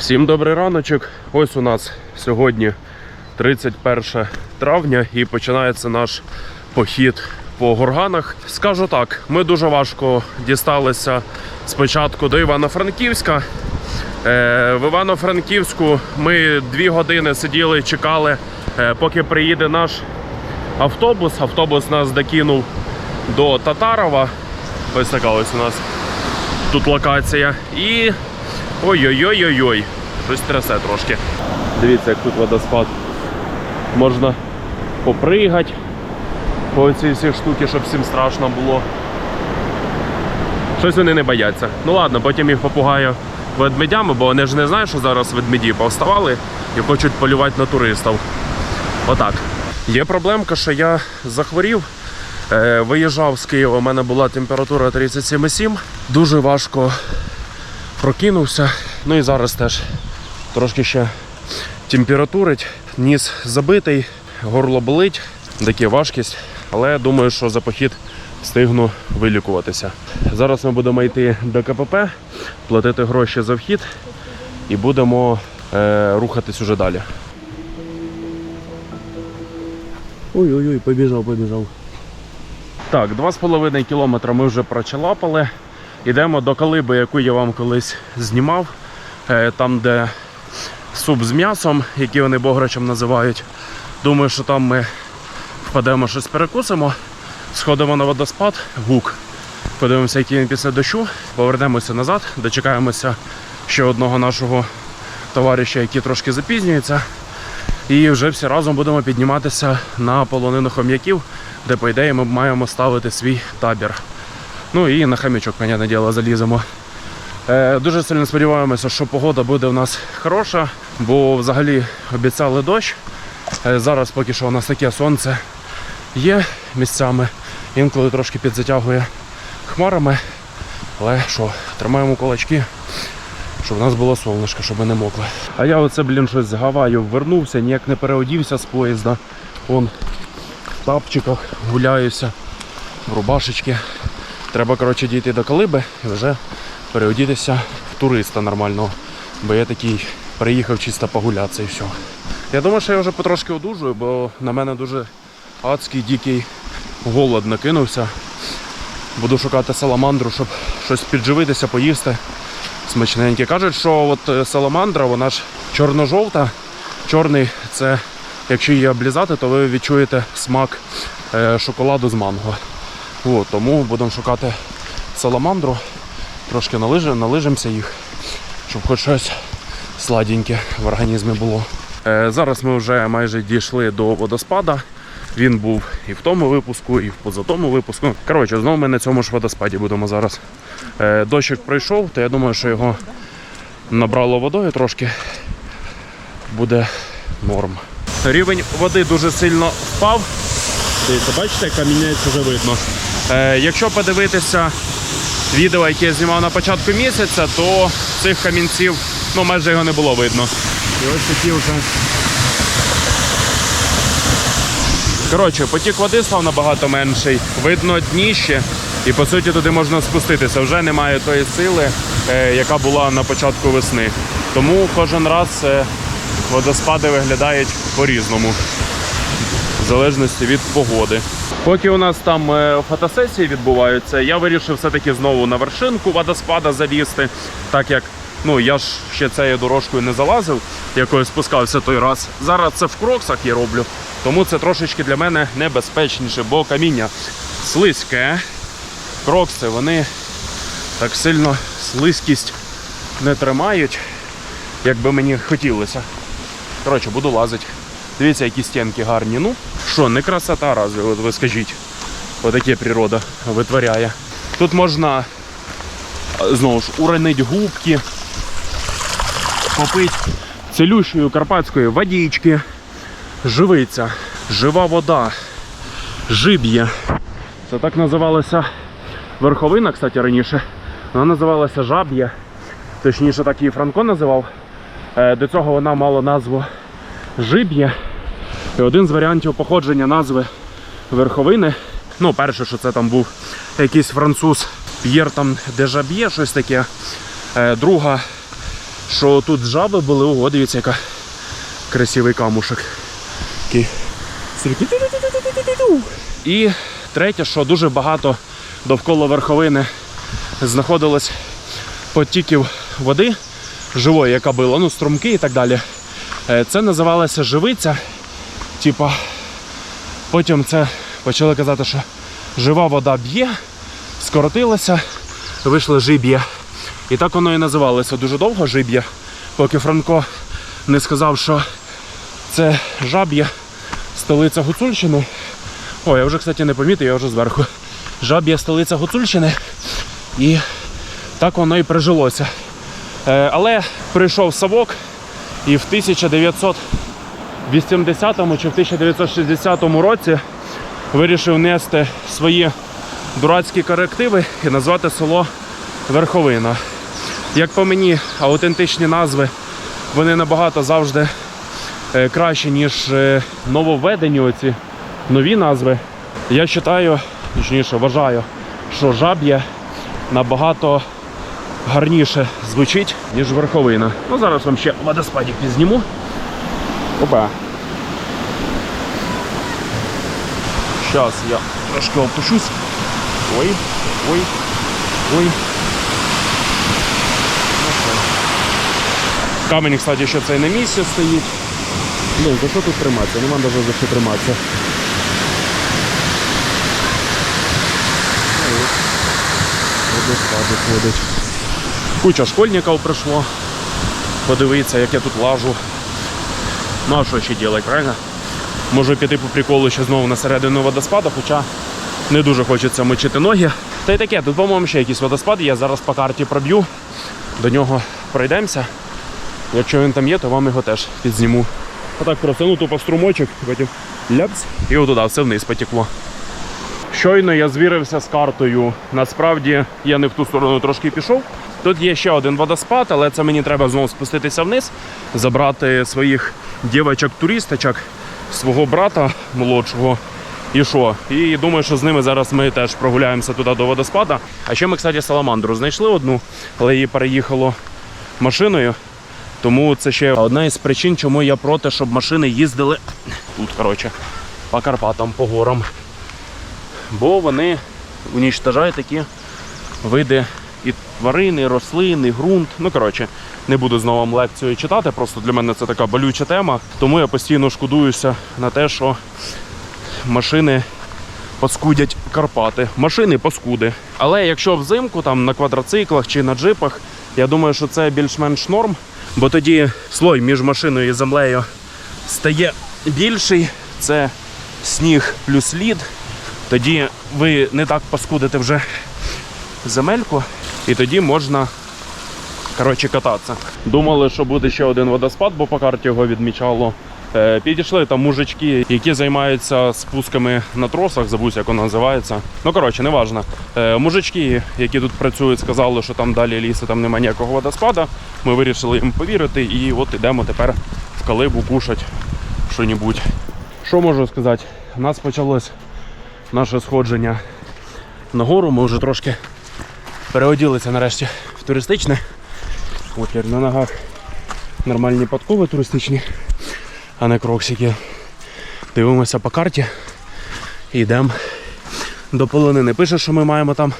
Всім добрий раночок. Ось у нас сьогодні 31 травня і починається наш похід по горганах. Скажу так, ми дуже важко дісталися спочатку до Івано-Франківська. Е, В Івано-Франківську ми дві години сиділи, чекали, е, поки приїде наш автобус. Автобус нас докинув до Татарова. Ось така ось у нас тут локація. І ой-ой-ой-ой-ой, щось трясе трошки. Дивіться, як тут водоспад. Можна попригати по цій всій штуки, щоб всім страшно було. Щось вони не бояться. Ну ладно, потім їх попугаю ведмедями, бо вони ж не знають, що зараз ведмеді повставали і хочуть полювати на туристів. Отак. Є проблемка, що я захворів. Е, Виїжджав з Києва, у мене була температура 37,7. Дуже важко прокинувся. Ну і зараз теж трошки ще температурить. Ніс забитий, горло болить, таке важкість. Але думаю, що за похід встигну вилікуватися. Зараз ми будемо йти до КПП, платити гроші за вхід і будемо е, рухатись уже далі. Ой-ой-ой, побіжав, побіжав. Так, 2,5 кілометра ми вже прочалапали. Йдемо до калиби, яку я вам колись знімав. Е, Там, де суп з м'ясом, який вони бограчем називають. Думаю, що там ми впадемо щось перекусимо, сходимо на водоспад, гук. Подивимося, який він після дощу, повернемося назад, дочекаємося ще одного нашого товариша, який трошки запізнюється. І вже всі разом будемо підніматися на полонину хом'яків, де, по ідеї, ми маємо ставити свій табір. Ну і на хамічок, понятне діло, заліземо. Е, дуже сильно сподіваємося, що погода буде у нас хороша, бо взагалі обіцяли дощ. Е, зараз поки що у нас таке сонце є місцями, інколи трошки підзатягує хмарами. Але що, тримаємо кулачки, щоб у нас було сонечко, щоб ми не мокли. А я оце, блін, щось з Гаваю вернувся, ніяк не переодівся з поїзда. Вон в тапчиках гуляюся, в рубашечки. Треба, коротше, дійти до Калиби і вже переодітися в туриста нормального. Бо я такий приїхав чисто погулятися і все. Я думаю, що я вже потрошки одужую, бо на мене дуже адський дикий голод накинувся. Буду шукати саламандру, щоб щось підживитися, поїсти. Смачненьке. Кажуть, що от е, саламандра, вона ж чорно-жовта. Чорний це, якщо її облізати, то ви відчуєте смак е, шоколаду з манго. От, тому будемо шукати саламандру, трошки налижи, налижимося їх, щоб хоч щось сладеньке в організмі було. Е, зараз ми вже майже дійшли до водоспада. Він був і в тому випуску, і в позатому випуску. Коротше, знову ми на цьому ж водоспаді будемо зараз. Е, дощик пройшов, то я думаю, що його набрало водою трошки. Буде норм. Рівень води дуже сильно впав. Дивіться, бачите, камінець вже видно. Е, якщо подивитися відео, яке я знімав на початку місяця, то цих камінців ну, майже його не було видно. І ось такі вже. Коротше, потік води став набагато менший, видно дніще, і по суті туди можна спуститися. Вже немає тої сили, е, яка була на початку весни. Тому кожен раз е, водоспади виглядають по-різному залежності від погоди. Поки у нас там е, фотосесії відбуваються, я вирішив все-таки знову на вершинку водоспада залізти, так як ну я ж ще цією дорожкою не залазив, якою спускався той раз. Зараз це в кроксах я роблю, тому це трошечки для мене небезпечніше, бо каміння слизьке. Крокси вони так сильно слизькість не тримають, як би мені хотілося. Коротше, буду лазити. Дивіться, які стінки гарні. Ну, що, не красота разве, от ви скажіть. Отаке природа витворяє. Тут можна знову ж уронити губки, попити цілющої карпатської водички, живиться, жива вода, жиб'є. Це так називалася верховина, кстати, раніше. Вона називалася жаб'я. Точніше, так її Франко називав. Е, До цього вона мала назву Жиб'є. І один з варіантів походження назви верховини. Ну, перше, що це там був якийсь француз П'єр там де Жаб'є, щось таке. Е, Друга, що тут жаби були. Ого, дивіться, яка красивий камушок. І третє, що дуже багато довкола верховини знаходилось потіків води живої, яка була, ну, струмки і так далі. Е, Це називалося живиця. Типа, потім це почали казати, що жива вода б'є, скоротилася, вийшло жиб'є. І так воно і називалося дуже довго жиб'є, поки Франко не сказав, що це жаб'є, столиця Гуцульщини. О, я вже, кстати, не помітив, я вже зверху. Жаб'є столиця Гуцульщини. І так воно і прижилося. Е, але прийшов Савок, і в 1980 чи в 1960 році вирішив внести свої дурацькі корективи і назвати село Верховина. Як по мені, аутентичні назви вони набагато завжди е, кращі, ніж е, нововведені оці нові назви. Я вважаю, точніше вважаю, що жаб'є набагато гарніше звучить, ніж верховина. Ну зараз вам ще водоспадик підзніму. Опа. Зараз я трошки опущусь. Ой, ой, ой. Ну. Камінь, кстати, ще цей на місці стоїть. Ну, за що тут триматися? Нема навіть за що триматися. Ну. Куча школьників прийшло. Подивитися, як я тут лажу. Ну а що ще робити, правильно? Можу піти по приколу ще знову на середину водоспаду, хоча не дуже хочеться мочити ноги. Та й таке, тут, по-моєму, ще якийсь водоспад, я зараз по карті проб'ю, до нього пройдемося. Якщо він там є, то вам його теж підзніму. Отак просто, ну тупо струмочок, потім ляпс, і отуда все вниз потекло. Щойно я звірився з картою. Насправді я не в ту сторону трошки пішов. Тут є ще один водоспад, але це мені треба знову спуститися вниз, забрати своїх дівчаток-туристочок, свого брата молодшого. І що? І думаю, що з ними зараз ми теж прогуляємося туди до водоспада. А ще ми, кстати, саламандру знайшли одну, але її переїхало машиною. Тому це ще одна із причин, чому я проти, щоб машини їздили тут, коротше, по Карпатам, по горам бо вони унічтожають такі види і тварин, і рослин, і ґрунт. Ну коротше, не буду знову вам лекцію читати, просто для мене це така болюча тема. Тому я постійно шкодуюся на те, що машини паскудять Карпати. Машини паскуди. Але якщо взимку там на квадроциклах чи на джипах, я думаю, що це більш-менш норм, бо тоді слой між машиною і землею стає більший. Це сніг плюс лід. Тоді ви не так паскудите вже земельку, і тоді можна коротше, кататися. Думали, що буде ще один водоспад, бо по карті його відмічало. Е, Підійшли там мужички, які займаються спусками на тросах, забусь, як воно називається. Ну коротше, неважно. Е, Мужички, які тут працюють, сказали, що там далі лісу, там немає ніякого водоспада. Ми вирішили їм повірити і от ідемо тепер в калибу кушати що-небудь. Що можу сказати? У нас почалось наше сходження на гору. Ми вже трошки переоділися нарешті в туристичне. От на ногах нормальні подкови туристичні, а не кроксики. Дивимося по карті йдемо до полонини. Пише, що ми маємо там.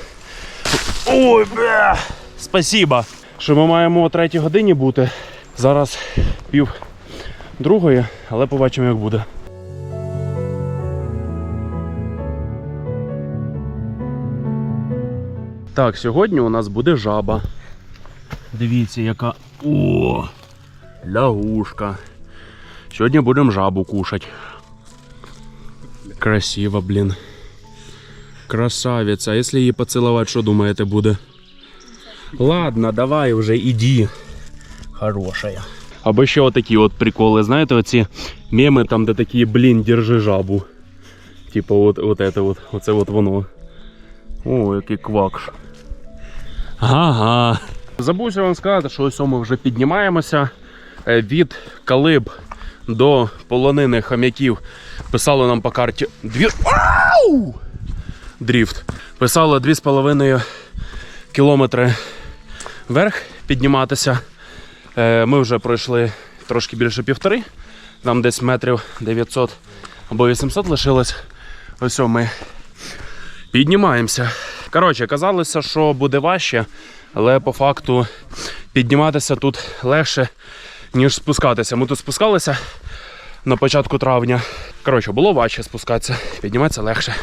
Ой, бля! Спасибо! Що ми маємо о третій годині бути. Зараз пів другої, але побачимо, як буде. Так, сьогодні у нас буде жаба. Дивіться, яка. О! Лягушка. Сьогодні будемо жабу кушати. Красиво, блін. Красавиця. А якщо її поцілувати, що думаєте буде? Ладно, давай вже іди. Хорошая. Або ще отакі от приколи, знаєте, оці меми там, де такі, блін, держи жабу. Типа от, от это от, оце от воно. О, який квакш. Ага. Забувся вам сказати, що ось ми вже піднімаємося Е, від Калиб до полонини хам'яків. Писало нам по карті дві. Ау! Дріфт. Писало 2,5 кілометри вверх підніматися. Е, Ми вже пройшли трошки більше півтори. Нам десь метрів 900 або 800 лишилось. Ось ми піднімаємося. Коротше, казалося, що буде важче, але по факту підніматися тут легше, ніж спускатися. Ми тут спускалися на початку травня. Коротше, було важче спускатися, підніматися легше.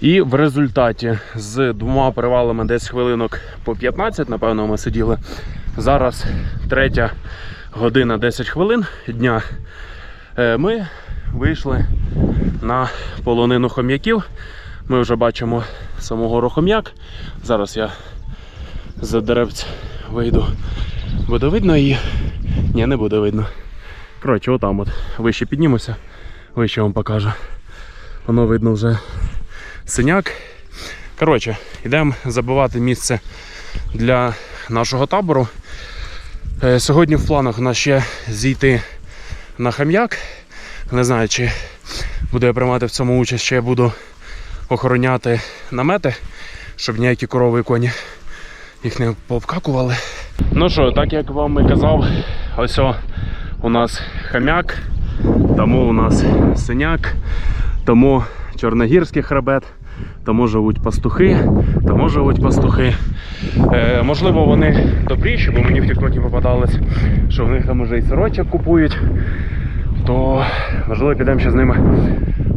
І в результаті з двома перевалами десь хвилинок по 15, напевно, ми сиділи. Зараз третя година 10 хвилин дня. Е, Ми вийшли на полонину хом'яків. Ми вже бачимо самого рохом'як. Зараз я за деревця вийду. Буде видно її? Ні, не буде видно. Коротше, отам от вище піднімуся, вище вам покажу. Воно видно вже синяк. Коротше, йдемо забивати місце для нашого табору. Е, Сьогодні в планах у нас ще зійти на хам'як. Не знаю, чи буду я приймати в цьому участь, чи я буду охороняти намети, щоб ніякі корови і коні їх не пообкакували. Ну що, так як вам і казав, ось о, у нас хам'як, тому у нас синяк, тому чорногірський хребет, тому живуть пастухи, тому живуть пастухи. Е, можливо, вони добріші, бо мені в тіктокі попадалось, що в них там уже і сирочок купують. То можливо підемо ще з ними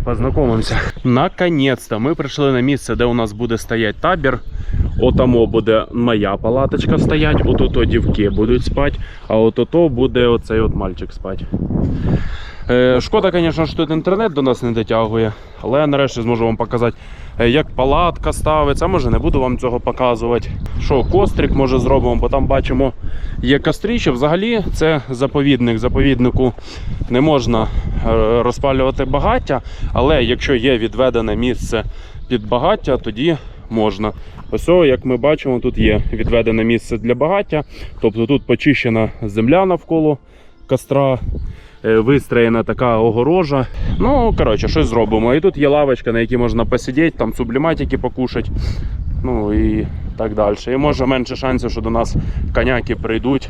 познайомимося. Наконець-то ми прийшли на місце, де у нас буде стояти табір. Отамо буде моя палаточка стоять, отото дівки будуть спати, а отото буде оцей от мальчик спати. Е, шкода, звісно, що тут інтернет до нас не дотягує, але я нарешті зможу вам показати, е, як палатка ставиться. Може не буду вам цього показувати. Що, кострик може зробимо, бо там бачимо є костріще. Взагалі це заповідник. Заповіднику не можна е, розпалювати багаття, але якщо є відведене місце під багаття, тоді можна. Ось, як ми бачимо, тут є відведене місце для багаття, тобто тут почищена земля навколо костра. Е, Вистроєна така огорожа. Ну, коротше, щось зробимо. І тут є лавочка, на якій можна посидіти, там субліматики покушати. Ну і так далі. І може менше шансів, що до нас коняки прийдуть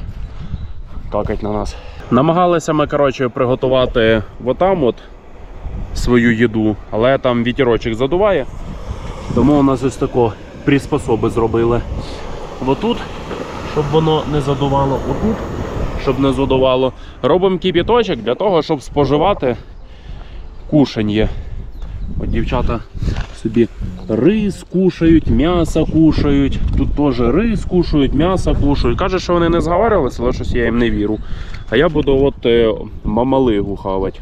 какать на нас. Намагалися ми, коротше, приготувати отам от свою їду, але там вітерочок задуває. Тому у нас ось тако приспособи зробили. Отут, щоб воно не задувало, отут, щоб не задувало. Робимо кипіточок для того, щоб споживати кушаньє. От дівчата собі рис кушають, м'ясо кушають. Тут теж рис кушають, м'ясо кушають. Каже, що вони не зговарювалися, але щось я їм не вірю. А я буду от е, мамалигу хавати.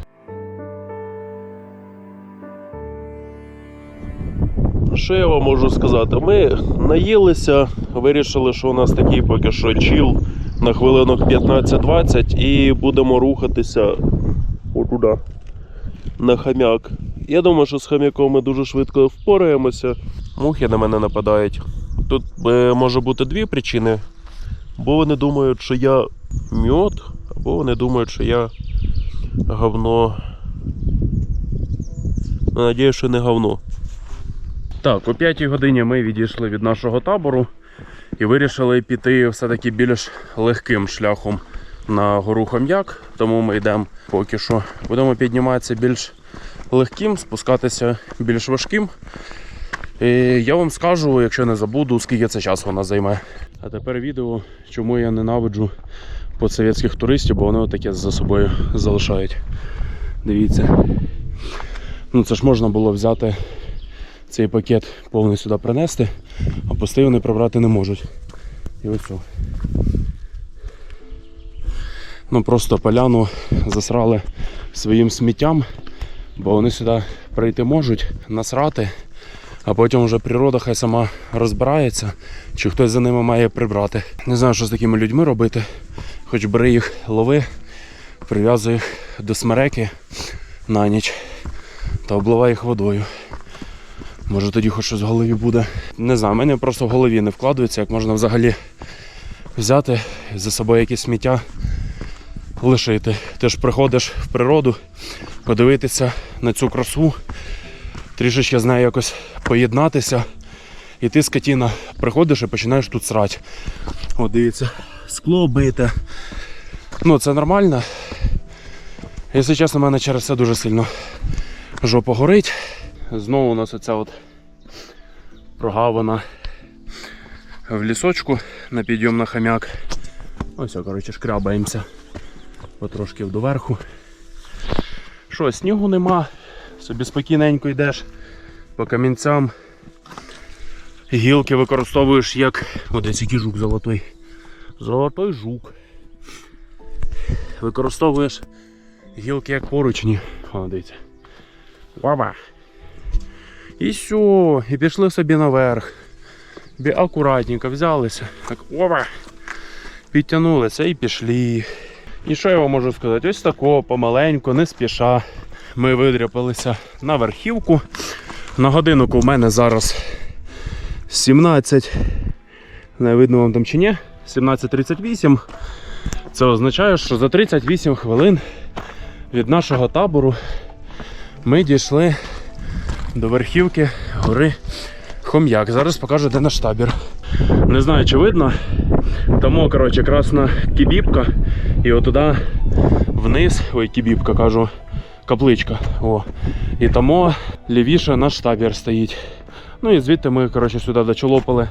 Що я вам можу сказати? Ми наїлися, вирішили, що у нас такий поки що чіл на хвилинок 15-20 і будемо рухатися отуда, на хам'як. Я думаю, що з хам'яком ми дуже швидко впораємося. Мухи на мене нападають. Тут е, може бути дві причини. Бо вони думають, що я мьод, або вони думають, що я говно. Надіюсь, що не говно. Так, о 5 годині ми відійшли від нашого табору і вирішили піти все-таки більш легким шляхом на гору Хом'як. Тому ми йдемо поки що. Будемо підніматися більш легким, спускатися більш важким. І я вам скажу, якщо не забуду, скільки це часу вона займе. А тепер відео, чому я ненавиджу постсовєтських туристів, бо вони таке за собою залишають. Дивіться. Ну це ж можна було взяти цей пакет повний сюди принести, а пустий вони прибрати не можуть. І оцю. Ну просто поляну засрали своїм сміттям, бо вони сюди прийти можуть, насрати, а потім вже природа хай сама розбирається, чи хтось за ними має прибрати. Не знаю, що з такими людьми робити. Хоч бери їх, лови, прив'язуй їх до смереки на ніч та обливай їх водою. Може тоді хоч щось в голові буде. Не знаю, в мене просто в голові не вкладається, як можна взагалі взяти за собою якесь сміття лишити. Ти ж приходиш в природу, подивитися на цю красу, трішечки з нею якось поєднатися. І ти, скотіна, приходиш і починаєш тут срати. От дивіться, скло бите, Ну, це нормально. Якщо чесно, в мене через це дуже сильно жопа горить. Знову у нас оця от прогавина в лісочку на підйом на хам'як. Ось, коротше, шкрабаємося потрошки доверху. Що, снігу нема, собі спокійненько йдеш по камінцям. Гілки використовуєш як. О, який жук золотой. Золотой жук. Використовуєш гілки як поручні. О, дивіться. Баба. І все, і пішли собі наверх. Бі акуратненько взялися. Так, опа. Підтягнулися і пішли. І що я вам можу сказати? Ось тако, помаленьку, не спіша. Ми видряпалися на верхівку. На годиннику в мене зараз 17. Не видно вам там чи ні. 17.38. Це означає, що за 38 хвилин від нашого табору ми дійшли до верхівки гори Хом'як. Зараз покажу, де наш табір. Не знаю, чи видно. Тому, коротше, красна кібібка. І отуди вниз, ой, кібібка кажу, капличка. О. І тому лівіше наш табір стоїть. Ну і звідти ми коротше, сюди дочолопали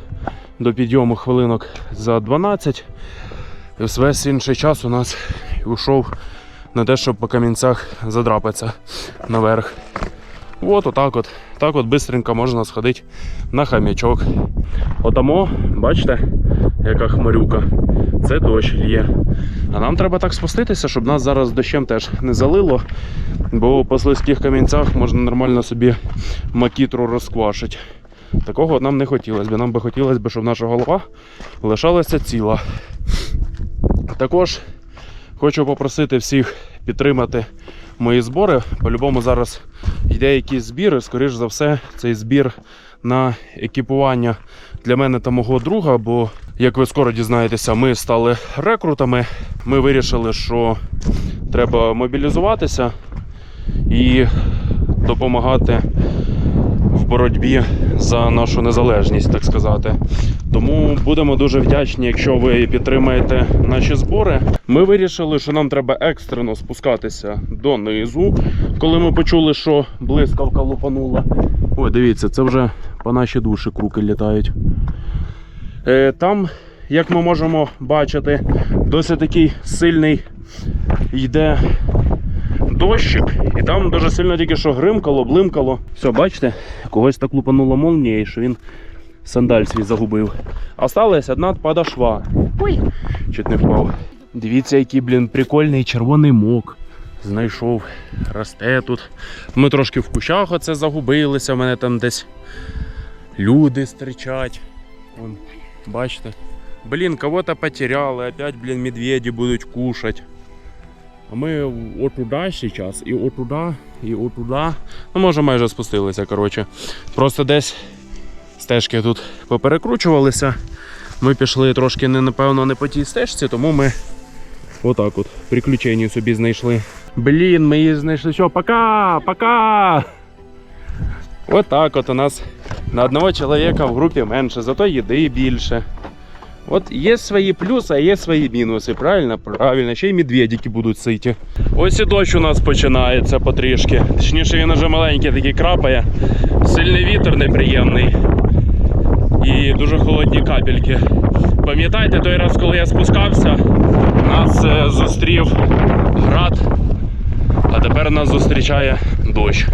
до підйому хвилинок за 12. І весь інший час у нас ушов на те, щоб по камінцях задрапатися наверх. От отак от. Так от бистренько можна сходити на хам'ячок. Отамо, бачите, яка хмарюка. Це дощ є. А нам треба так спуститися, щоб нас зараз дощем теж не залило. Бо по слизьких камінцях можна нормально собі макітру розквашити. Такого нам не хотілося б. Нам би хотілося б, щоб наша голова лишалася ціла. Також хочу попросити всіх підтримати мої збори. По-любому зараз йде якийсь збір, і скоріш за все, цей збір на екіпування для мене та мого друга. Бо, як ви скоро дізнаєтеся, ми стали рекрутами. Ми вирішили, що треба мобілізуватися і допомагати в боротьбі за нашу незалежність, так сказати. Тому будемо дуже вдячні, якщо ви підтримаєте наші збори. Ми вирішили, що нам треба екстрено спускатися донизу, коли ми почули, що блискавка лупанула. Ой, дивіться, це вже по наші душі круки літають. Е, там, як ми можемо бачити, досить такий сильний йде дощик, і там дуже сильно тільки що гримкало, блимкало. Все, бачите, когось так лупануло молнією, що він сандаль свій загубив. Осталась одна подошва. Ой, чуть не впав. Дивіться, який, блін, прикольний червоний мок. Знайшов, росте тут. Ми трошки в кущах оце загубилися, в мене там десь люди стричать. Вон, бачите. Блін, кого-то потеряли, опять, блін, медведі будуть кушать. А ми отуда зараз, і отуда, і отуда. Ну, може, майже спустилися, коротше. Просто десь стежки тут поперекручувалися. Ми пішли трошки, не, напевно, не по тій стежці, тому ми отак от приключення собі знайшли. Блін, ми її знайшли. Все, пока! Пока! Отак от у нас на одного чоловіка в групі менше, зато їди більше. От є свої плюси, а є свої мінуси. Правильно? Правильно. Ще й медведики будуть ситі. Ось і дощ у нас починається потрішки. Точніше, він уже маленький такий крапає. Сильний вітер неприємний. І дуже холодні капельки. Пам'ятаєте, той раз, коли я спускався, нас е, зустрів град, а тепер нас зустрічає дощ.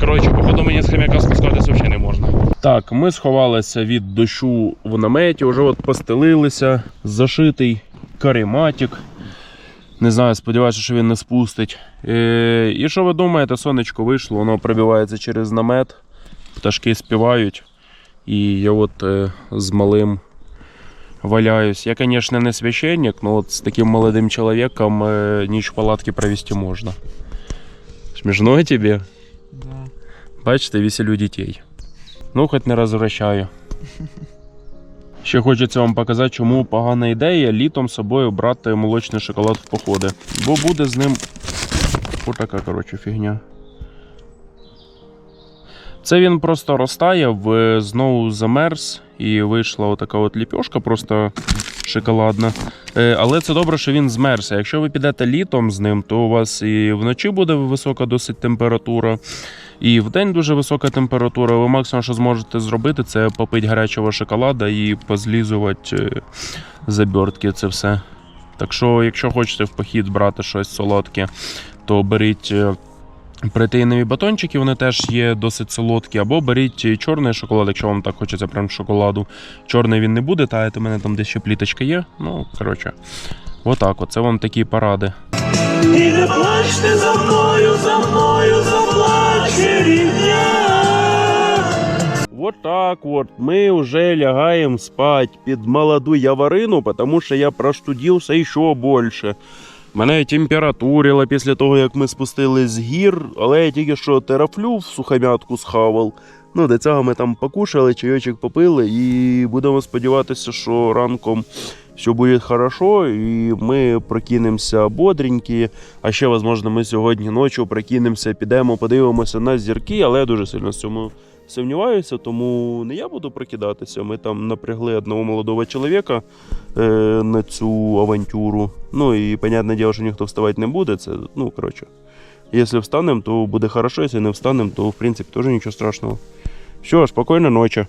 Коротше, походу мені з хомяка спускатися взагалі не можна. Так, ми сховалися від дощу в наметі, вже от постелилися, зашитий карематик. Не знаю, сподіваюся, що він не спустить. Е, і що ви думаєте, сонечко вийшло, воно пробивається через намет, пташки співають. І я от е, з малим валяюсь. Я, звісно, не священник, але от з таким молодим чоловіком е, ніч в палатці провести можна. Смішно тобі? Бачите, веселю дітей. Ну, хоч не розвращаю. Ще хочеться вам показати, чому погана ідея літом з собою брати молочний шоколад в походи. Бо буде з ним отака, коротше, фігня. Це він просто розтаяв, знову замерз і вийшла отака от ліпьошка, просто шоколадна. Е, Але це добре, що він змерзся. Якщо ви підете літом з ним, то у вас і вночі буде висока досить температура, і вдень дуже висока температура. Ви максимум, що зможете зробити, це попити гарячого шоколада і позлізувати е, забертки. Це все. Так що, якщо хочете в похід брати щось солодке, то беріть. е, Протеїнові батончики, вони теж є досить солодкі, або беріть чорний шоколад, якщо вам так хочеться прям шоколаду. Чорний він не буде таяти, у мене там десь ще пліточка є. Ну, коротше, отак от. Це вам такі поради. І не плачте за мною, за мною заплаче рівня. Вот так вот. Мы уже лягаем спать під молоду яварину, потому що я простудився ще більше. Мене температурило після того, як ми спустились з гір, але я тільки що терафлю в сухомятку схавав. Ну, до цього ми там покушали, чайочок попили, і будемо сподіватися, що ранком все буде хорошо, і ми прокинемося бодренькі. А ще, можливо, ми сьогодні ночі прокинемося, підемо, подивимося на зірки, але я дуже сильно в цьому сумніваюся, тому не я буду прокидатися. Ми там напрягли одного молодого чоловіка е, на цю авантюру. Ну і, понятне діло, що ніхто вставати не буде. Це, ну, коротше. Якщо встанемо, то буде хорошо, якщо не встанемо, то в принципі теж нічого страшного. Все, спокійної ночі.